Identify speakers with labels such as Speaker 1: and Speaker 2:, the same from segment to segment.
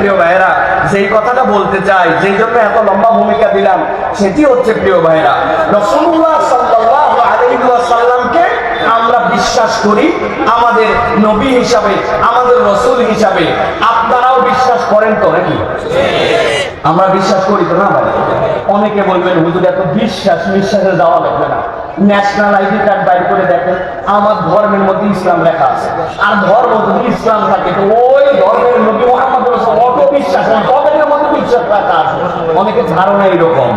Speaker 1: প্রিয় ভাইয়েরা, যেই কথাটা বলতে চাই, যেই জন্য এত লম্বা ভূমিকা দিলাম, সেটি হচ্ছে প্রিয় ভাইয়েরা, রসুল্লাহ সাল্লাল্লাহু আলাইহি আমরা বিশ্বাস করি আমাদের নবী হিসাবে, আমাদের রসুল হিসাবে। আপনারাও বিশ্বাস করেন তো নাকি? আমরা বিশ্বাস করি তো না ভাই? অনেকে বলবেন, হুজুর, এত বিশ্বাস বিশ্বাসে যাওয়া লাগবে না। ন্যাশনাল আইডি কার্ড বাইর করে দেখেন, আমার ধর্মের মধ্যে ইসলাম লেখা আছে। আর ধর্ম যদি ইসলাম থাকে, তো ওই ধর্মের অত বিশ্বাস না। তবের মধ্যে অনেকে ধারণা এরকম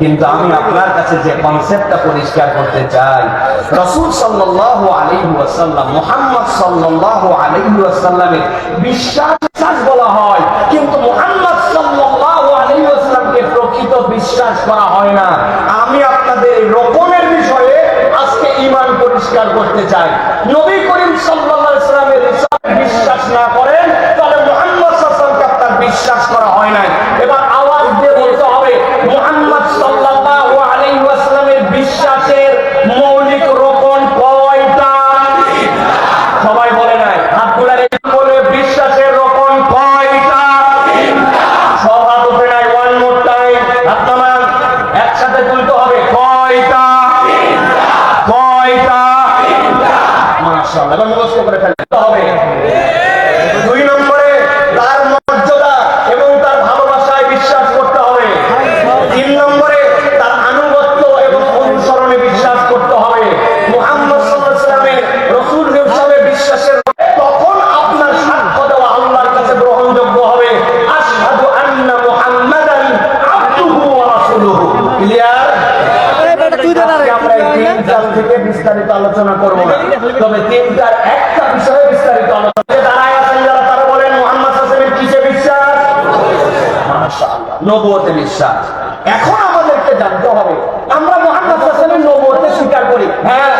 Speaker 1: কিন্তু আমি আপনার কাছে যে কনসেপ্টটা পরিষ্কার করতে চাই, রসুল ওয়াসাল্লাম, মুহাম্মদ ওয়াসাল্লামের বিশ্বাস বলা হয়। কিন্তু মুহাম্মদ ওয়াসাল্লামকে প্রকৃত বিশ্বাস করা হয় না। আমি আপনাদের রোপণের বিষয়ে আজকে ইমান পরিষ্কার করতে চাই। নবী করিম ওয়াসাল্লামের রিসালাতে বিশ্বাস না করেন, তাহলে মুহাম্মদ বিশ্বাস করা হয় নাই। এবার আওয়াজ দিয়ে বলতে মাশাআল্লাহ নবুয়তে বিশ্বাস এখন আমাদেরকে জানতে হবে আমরা মোহাম্মদ নবুয়তে স্বীকার করি। হ্যাঁ।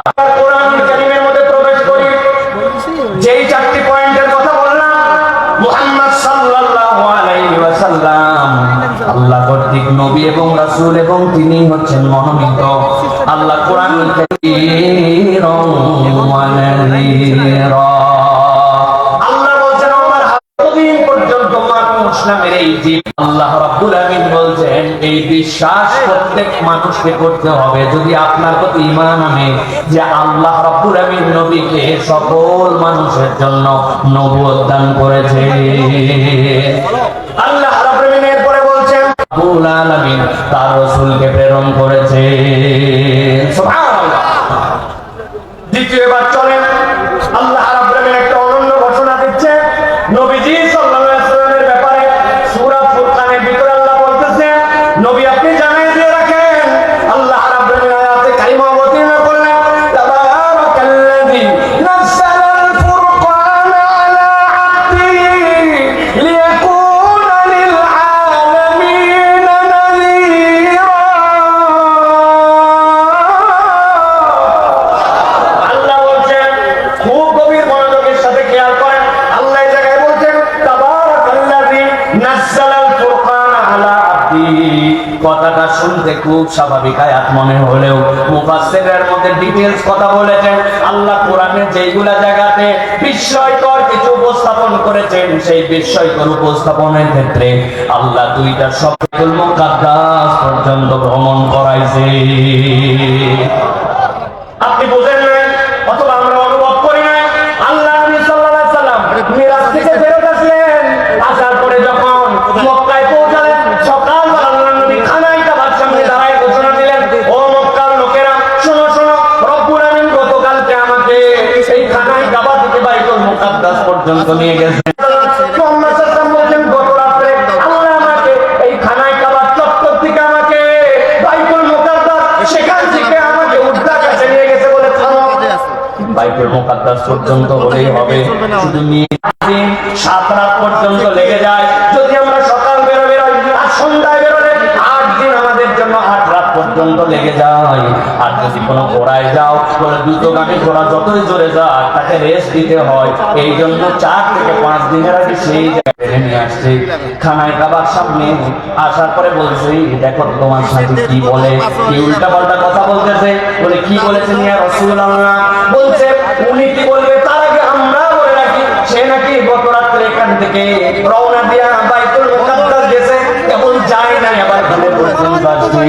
Speaker 1: নবী এবং রাসূল এবং তিনি হচ্ছেন মনোনীত। আল্লাহ কোরআন আল্লাহ মানুষকে করতে হবে। যদি আপনার প্রতি যে আল্লাহ সকল মানুষের জন্য নবুয়ত করেছে। আল্লাহ রাব্বুল আলামিন তার রাসূলকে প্রেরণ করেছে। সুবহানাল্লাহ। দ্বিতীয় খুব স্বাভাবিক আয়াত মনে হলেও মুফাসসিরের মধ্যে ডিটেইলস কথা বলেছেন। আল্লাহ কোরআনের যেইগুলা জায়গাতে বিস্ময়কর কিছু উপস্থাপন করেছেন, সেই বিস্ময়কর উপস্থাপনের ক্ষেত্রে আল্লাহ দুইটা শব্দুল মুকাদ্দাস পর্যন্ত ভ্রমণ করাইছে। আপনি বুঝেন না অথবা গেছে। মুকাদ্দাস পর্যন্ত হলেই হবে। শুধু নিয়ে দিন সাত রাত পর্যন্ত লেগে যায়। যদি আমরা সকাল বেরো বেরোই আর সন্ধ্যায় বেরোলে আট দিন আমাদের জন্য আট রাত পর্যন্ত লেগে যায়। কোনো ঘোড়ায় যাও, কোনো দ্রুতগামী ঘোড়া যতই জোরে যাক, তাকে রেস্ট দিতে হয়। এই জন্য চার থেকে পাঁচ দিনের আগে সেই জায়গায় নিয়ে আসছে। খানায় খাবার সামনে আসার পরে বলছে দেখো, তোমার সাথে কি বলে? কি উল্টা পাল্টা কথা বলতেছে। বলে, কি বলেছেন ইয়া রাসূলুল্লাহ? বলছে, উনি কি বলবে, তার আগে আমরা বলে রাখি। সে নাকি গত রাত্রে এখান থেকে রওনা দিয়া বাইতুল মুকাদ্দাস গেছে কেবল যায় নাই, আবার ঘুরে পর্যন্ত আসছে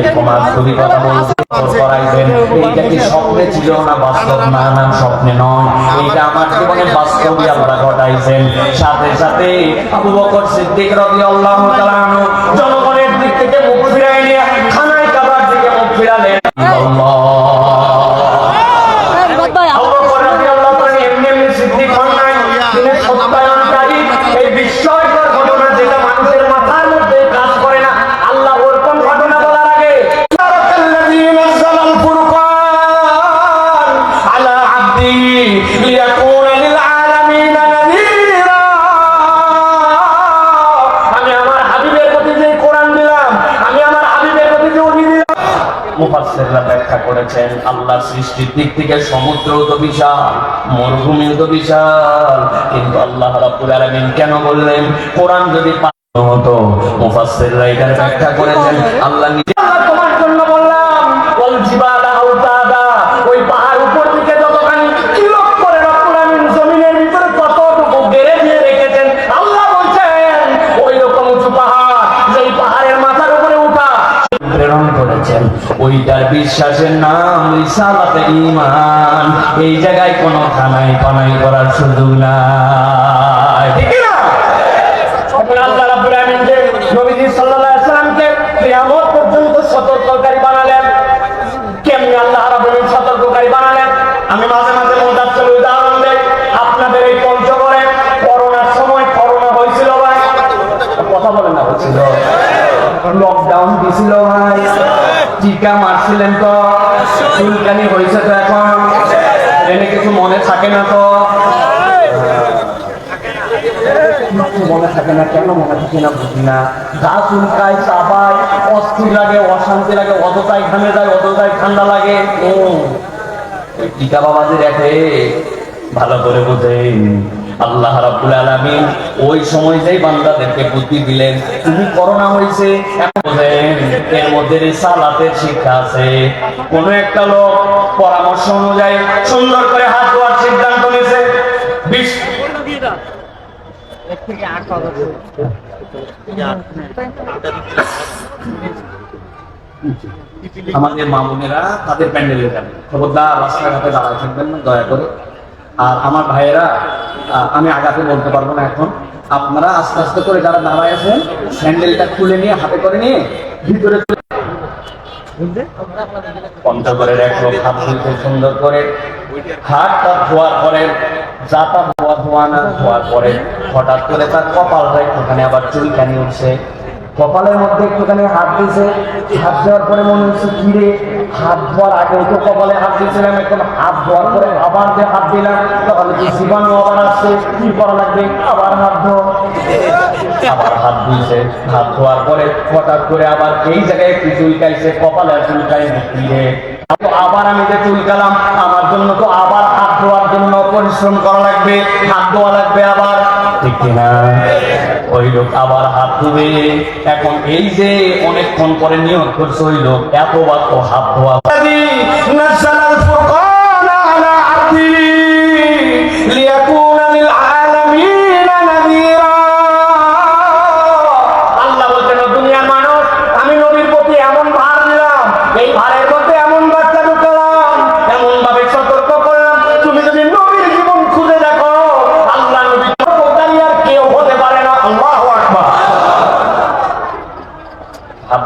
Speaker 1: এরকম আর খুবই কথা বলছে করাইবেন। এইটা কি স্বপ্নে ছিল না বাস্তব? না না, স্বপ্নে নয়। এইটা আমার জীবনে বাস্তবই আল্লাহ ঘটাইছেন। সাথে সাথে আবু বকর সিদ্দিক রাদিয়াল্লাহু তাআলা মুফাসসিররা ব্যাখ্যা করেছেন। আল্লাহ সৃষ্টির দিক থেকে সমুদ্র তো বিশাল মরুভূমিও তো বিশাল। কিন্তু আল্লাহ রাব্বুল আলামিন কেন বললেন কোরআন যদি হতো মুফাসসিররা এটার ব্যাখ্যা করেছেন আল্লাহ বিশ্বাসের নাম রিসালাতে ঈমান। এই জায়গায় কোনো খানাই পানাই করার সুযোগ নাই। ঠিক না আল্লাহ টিকা মারছিলেন তো। চুলকানি হয়েছে তো এখন। এনে কিছু মনে থাকে না তো। মনে থাকে না কেন? মনে থাকে না বুঝি না। চুলকায় অস্থির লাগে, অশান্তি লাগে অতটাই ঠান্ডা লাগে। ভালো করে বোঝেন। আল্লাহ রাব্বুল আলামিন ওই সময় যেই বান্দাদেরকে বুদ্ধি দিলেন তুমি করোনা হয়েছে এর মধ্যে রিসালাতের শিক্ষা আছে। কোন একটা লোক পরামর্শ অনুযায়ী সুন্দর করে হাত ধোয়ার সিদ্ধান্ত নিয়েছে। বিশ আমাদের মামুনেরা তাদের প্যান্ডেলে যাবে। খবরদার রাস্তাঘাটে দাঁড়ায় থাকবেন না দয়া করে। আর আমার ভাইয়েরা আমি আগাতে বলতে পারব না এখন। আপনারা আস্তে আস্তে করে যারা দাঁড়ায় আছেন স্যান্ডেলটা খুলে নিয়ে হাতে করে নিয়ে ভিতরে চলে- পঞ্চগড়ের এক হাত ধুইতে সুন্দর করে হাতটা ধোয়ার পরে যাতা ধোয়া ধোয়া না ধোয়ার পরে হঠাৎ করে তার কপালটা ওখানে আবার চুল চুলকানি উঠছে। কপালের মধ্যে একটুখানি হাত দিয়েছে। হাত দেওয়ার পরে মনে হচ্ছে কিরে হাত ধোয়ার আগে তো কপালে হাত দিয়েছিলাম, এখন হাত ধোয়ার পরে আবার যে হাত দিলাম, তাহলে কি জীবাণু আবার আসছে? কি করা লাগবে? আবার হাত ধো আবার হাত হাত ধোয়ার পরে হঠাৎ করে আবার এই জায়গায় একটু চুলকাইছে, কপালে চুলকাই দিয়ে আবার আমি যে চুলকালাম, আমার জন্য তো আবার হাত ধোয়ার জন্য পরিশ্রম করা লাগবে, হাত ধোয়া লাগবে আবার। ঠিক কিনা? ওই লোক আবার হাত ধুবে। এখন এই যে অনেকক্ষণ পরে নিয়োগ করছে ওই লোক এতবার তো হাত ধোয়া ফুরকান আলা আরদি লিয়াকুন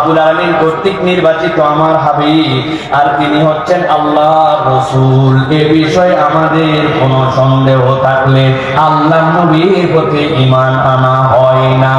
Speaker 1: রাব্বুল আলামিন কর্তৃক নির্বাচিত আমার হাবিব, আর তিনি হচ্ছেন আল্লাহ রসুল। এ বিষয়ে আমাদের কোনো সন্দেহ থাকলে আল্লাহ নবীর প্রতি ঈমান আনা হয় না।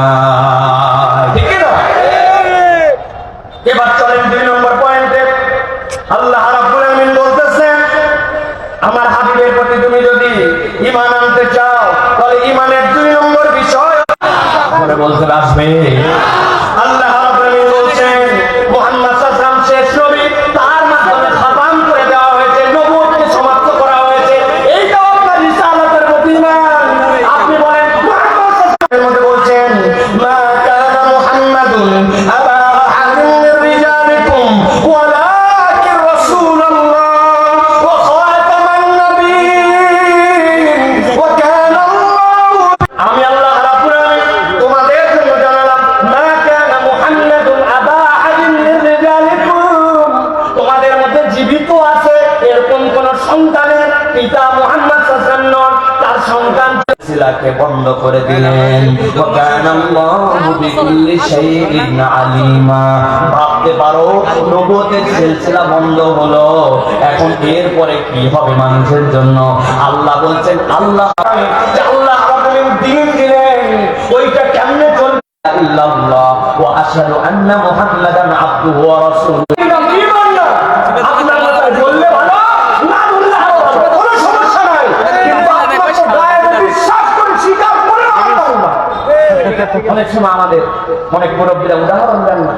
Speaker 1: দিলেন। আল্লাহু ভাবতে পারো নবুয়তের সিলসিলা বন্ধ হলো। এখন এরপরে কি হবে মানুষের জন্য? আল্লাহ বলছেন, আল্লাহ আল্লাহ দিন দিলেন। ওইটা কেমনে চলবে? ইল্লাল্লাহ। ওয়া আশহাদু আন্না মুহাম্মাদান আবদুহু ওয়া অনেক সময় আমাদের অনেক মুরব্বীরা উদাহরণ দেন না।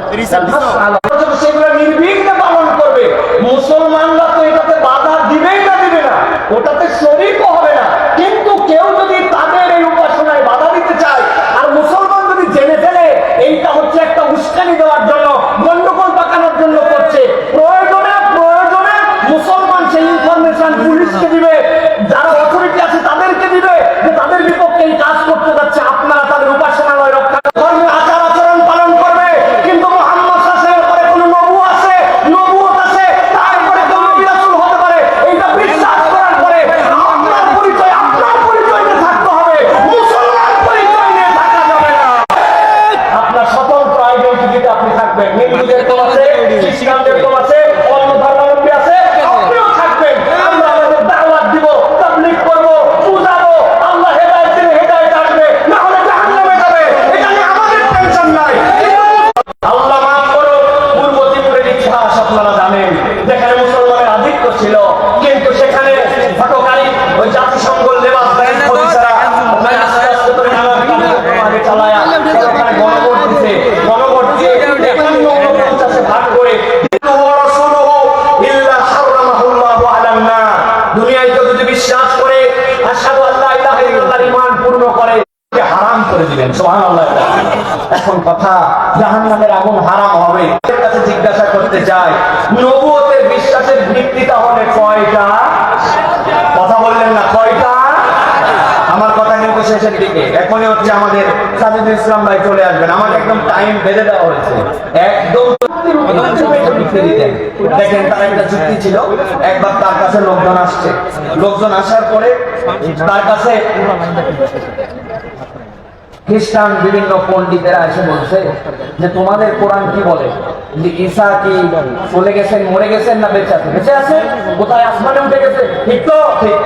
Speaker 1: এখন কথা জাহান্নামের আগুন হারাম হবে। কাছে জিজ্ঞাসা করতে চাই, নবুয়তের বিশ্বাসের ভিত্তিটা হবে কয়টা? কথা বললেন না, কয়টা? তার কাছে লোকজন আসছে। লোকজন আসার পরে তার কাছে খ্রিস্টান বিভিন্ন পণ্ডিতেরা এসে বলছে যে তোমাদের কোরআন কি বলে? যে ঈসা কি চলে গেছেন, মরে গেছেন না বেঁচে আছে বেঁচে আছে কোথায় আসমানে উঠে গেছে ঠিক তো? ঠিক।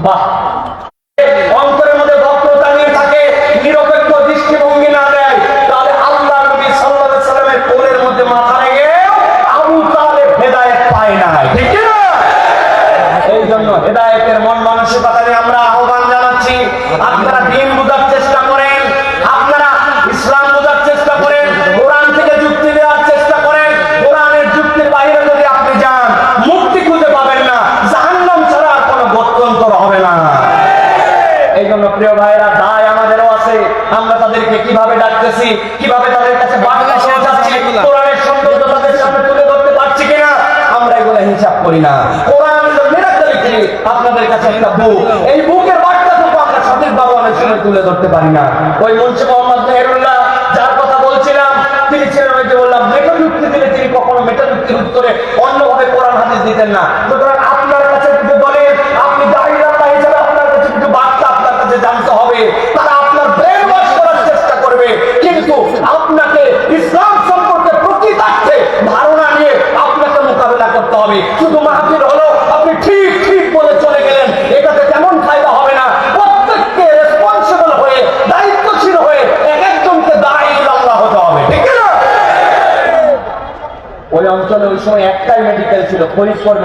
Speaker 1: বাহ। হেদায়েতের মন মানসিকতা বুক এই বুকের বার্তাটুকু আমরা সঠিকভাবে অনেক সময় তুলে ধরতে পারি না। ওই মুন্সি মোহাম্মদ মেহরুল্লাহ যার কথা বলছিলাম, তিনি ছিলেন ওই যে বললাম মেটা যুক্তি দিলে তিনি কখনো মেটা যুক্তির উত্তরে অন্যভাবে কোরআন হাদিস দিতেন না। সুতরাং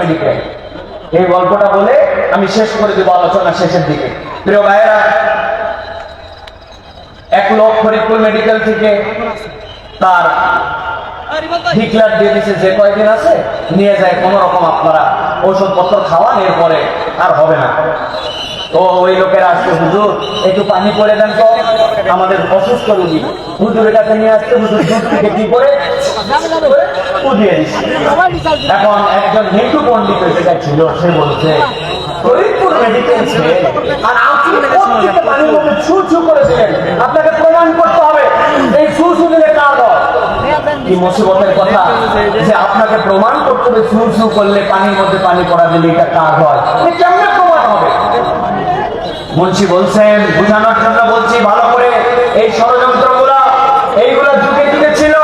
Speaker 1: মেডিকেল এই গল্পটা বলে আমি শেষ করে দেবো আলোচনা শেষের দিকে। প্রিয় ভাইয়েরা, এক লোক ফরিদপুর মেডিকেল থেকে তার দিয়ে দিছে যে কয়দিন আছে, নিয়ে যায় কোন রকম আপনারা ঔষধপত্র খাওয়ান, এরপরে আর হবে না। তো ওই লোকের আসছে, হুজুর, একটু পানি করে দেন তো। আমাদের অসুস্থ রুগী। হুজুরের কাছে নিয়ে আসছে, হুজুর থেকে কি করে? উ দিয়ে দিচ্ছে। এখন একজন হিন্দু পণ্ডিত এসে ছিল সে বলছে আপনাকে প্রমাণ করতে হবে। ছু ছু করলে পানির মধ্যে পানি পড়া দিলে এটা কার হয় কেমনে প্রমাণ হবে? মুন্সি বলছেন, বুঝানোর জন্য বলছি, ভালো করে এই ষড়যন্ত্রগুলা, এইগুলা যুগে যুগে ছিল।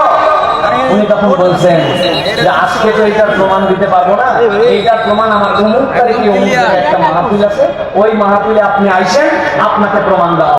Speaker 1: উনি তখন বলছেন যে, আজকে তো এটার প্রমাণ দিতে পারব না। এইটার প্রমাণ আমার একটা মাহফিল আছে। ওই মাহফিলে আপনি আইসেন, আপনাকে প্রমাণ দেওয়া।